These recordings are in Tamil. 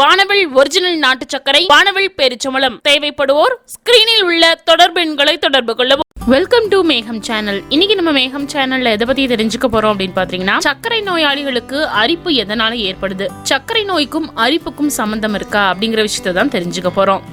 வானவில் ஒரிஜினல் நாட்டு சர்க்கரை வானவில் பேரிச்சம்பளம் தேவைப்படுவோர் ஸ்கிரீனில் உள்ள தொடர்பு எண்களை தொடர்பு கொள்ளவும். வெல்கம் டு மேகம் சேனல் இன்னைக்கு நம்ம மேகம் சேனல்ல எதை பத்தி தெரிஞ்சுக்க போறோம் அப்படின்னு பாத்தீங்கன்னா சர்க்கரை நோயாளிகளுக்கு அரிப்பு எதனால ஏற்படுது? சர்க்கரை நோய்க்கும் அரிப்புக்கும் சம்பந்தம் இருக்கா அப்படிங்கிற விஷயத்தை தான் தெரிஞ்சுக்க போறோம்.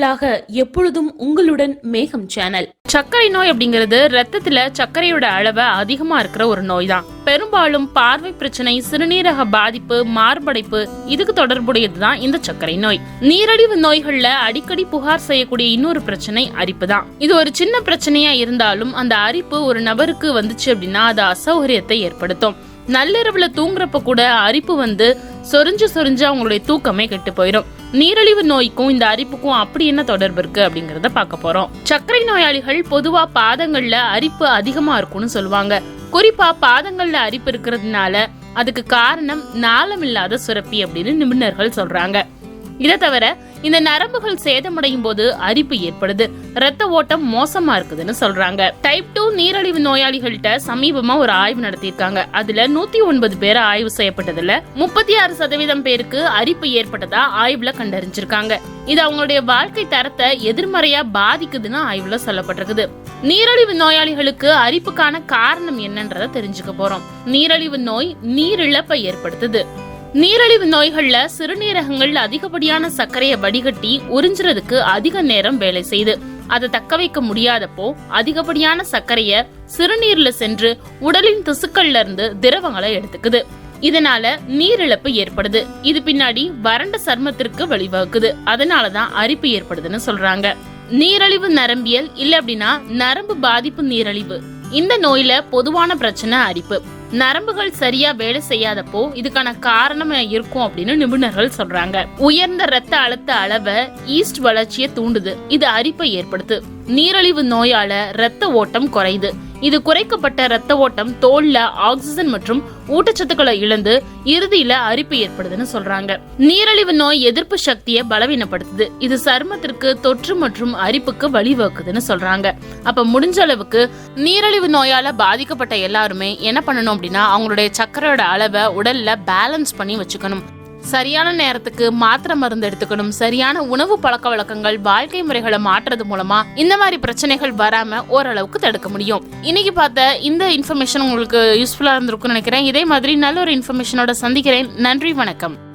உலாவும் எப்பொழுதும் உங்களுடன் மேகம் சேனல் சர்க்கரை நோய் அப்படிங்கிறது ரத்தத்துல சர்க்கரையோட அளவு அதிகமா இருக்கிற ஒரு நோய் தான் பெரும்பாலும் பார்வை பிரச்சனை சிறுநீரக பாதிப்பு மார்படைப்பு இதுக்கு தொடர்புடையது தான் இந்த சர்க்கரை நோய். நீரழிவு நோய்கள்ல அடிக்கடி புகார் செய்யக்கூடிய இன்னொரு பிரச்சனை அரிப்பு தான் இது ஒரு சின்ன பிரச்சனையா இருந்தாலும் அந்த அரிப்பு ஒரு நபருக்கு வந்துச்சு அப்படின்னா அது அசௌகரியத்தை ஏற்படுத்தும். நள்ளிரவுல தூங்குறப்ப கூட அரிப்பு வந்து சொரிஞ்சு சொரிஞ்சு அவங்களுடைய தூக்கமே கெட்டு போயிடும் நீரிழிவு நோய்க்கும் இந்த அரிப்புக்கும் அப்படி என்ன தொடர்பு இருக்கு அப்படிங்கறத பார்க்க போறோம். சர்க்கரை நோயாளிகள் பொதுவா பாதங்கள்ல அரிப்பு அதிகமா இருக்கும்னு சொல்லுவாங்க. குறிப்பா பாதங்கள்ல அரிப்பு இருக்கிறதுனால அதுக்கு காரணம் நாளமில்லாத சுரப்பி அப்படின்னு நிபுணர்கள் சொல்றாங்க. இதை தவிர இந்த நரம்புகள் சேதமடையும் போது அரிப்பு ஏற்படுது. ரத்த ஓட்டம் மோசமா இருக்குதுன்னு சொல்றாங்க. டைப் டூ நீரிழிவு நோயாளிகள்கிட்ட சமீபமா ஒரு ஆய்வு நடத்தியிருக்காங்க. அதுல நூத்தி ஒன்பது பேர் ஆய்வு செய்யப்பட்டதுல முப்பத்தி ஆறு சதவீதம் பேருக்கு அரிப்பு ஏற்பட்டதா ஆய்வுல கண்டறிஞ்சிருக்காங்க. இது அவங்களுடைய வாழ்க்கை தரத்தை எதிர்மறையா பாதிக்குதுன்னு ஆய்வுல சொல்லப்பட்டிருக்குது. நீரிழிவு நோயாளிகளுக்கு அரிப்புக்கான காரணம் என்னன்றத தெரிஞ்சுக்க போறோம். நீரழிவு நோய் நீரிழப்பை ஏற்படுத்துது. நீரிழிவு நோய்கள்ல சிறுநீரகங்கள் அதிகப்படியான சர்க்கரையை வடிகட்டி உறிஞ்சுறதுக்கு அதிக நேரம் வேலை செய்து அதை தக்க வைக்க முடியாதப்போ அதிகப்படியான சர்க்கரைய சிறுநீர்ல சென்று உடலின் திசுக்கள்ல இருந்து திரவங்களை எடுத்துக்குது. இதனால நீரிழப்பு ஏற்படுது. இது பின்னாடி வறண்ட சர்மத்திற்கு வழிவகுக்குது. அதனாலதான் அரிப்பு ஏற்படுதுன்னு சொல்றாங்க. நீரழிவு நரம்பியல் இல்ல அப்படின்னா நரம்பு பாதிப்பு நீரழிவு. இந்த நோயில பொதுவான பிரச்சனை அரிப்பு. நரம்புகள் சரியா வேலை செய்யாதப்போ இதுக்கான காரணம் இருக்கும் அப்படின்னு நிபுணர்கள் சொல்றாங்க. உயர்ந்த ரத்த அழுத்த அளவை ஈஸ்ட் வளர்ச்சியை தூண்டுது. இது அரிப்பை ஏற்படுத்து. நீரிழிவு நோயால ரத்த ஓட்டம் குறையுது. இது குறைக்கப்பட்ட ரத்த ஓட்டம் தோல்ல ஆக்சிஜன் மற்றும் ஊட்டச்சத்துக்களை இழந்து இறுதியில அரிப்பு ஏற்படுதுன்னு சொல்றாங்க. நீரிழிவு நோய் எதிர்ப்பு சக்தியை பலவீனப்படுத்துது. இது சருமத்திற்கு தொற்று மற்றும் அரிப்புக்கு வழிவகுக்குதுன்னு சொல்றாங்க. அப்ப முடிஞ்ச அளவுக்கு நீரிழிவு நோயால பாதிக்கப்பட்ட எல்லாருமே என்ன பண்ணணும் அப்படின்னா அவங்களுடைய சக்கரோட அளவை உடல்ல பேலன்ஸ் பண்ணி வச்சுக்கணும். சரியான நேரத்துக்கு மாத்திரை மருந்து எடுத்துக்கணும் சரியான உணவு பழக்க வழக்கங்கள் வாழ்க்கை முறைகளை மாற்றுறது மூலமா இந்த மாதிரி பிரச்சனைகள் வராம ஓரளவுக்கு தடுக்க முடியும். இன்னைக்கு பார்த்த இந்த இன்ஃபர்மேஷன் உங்களுக்கு யூஸ்ஃபுல்லா இருந்திருக்கும்னு நினைக்கிறேன். இதே மாதிரி நல்ல ஒரு இன்ஃபர்மேஷனோட சந்திக்கிறேன். நன்றி வணக்கம்.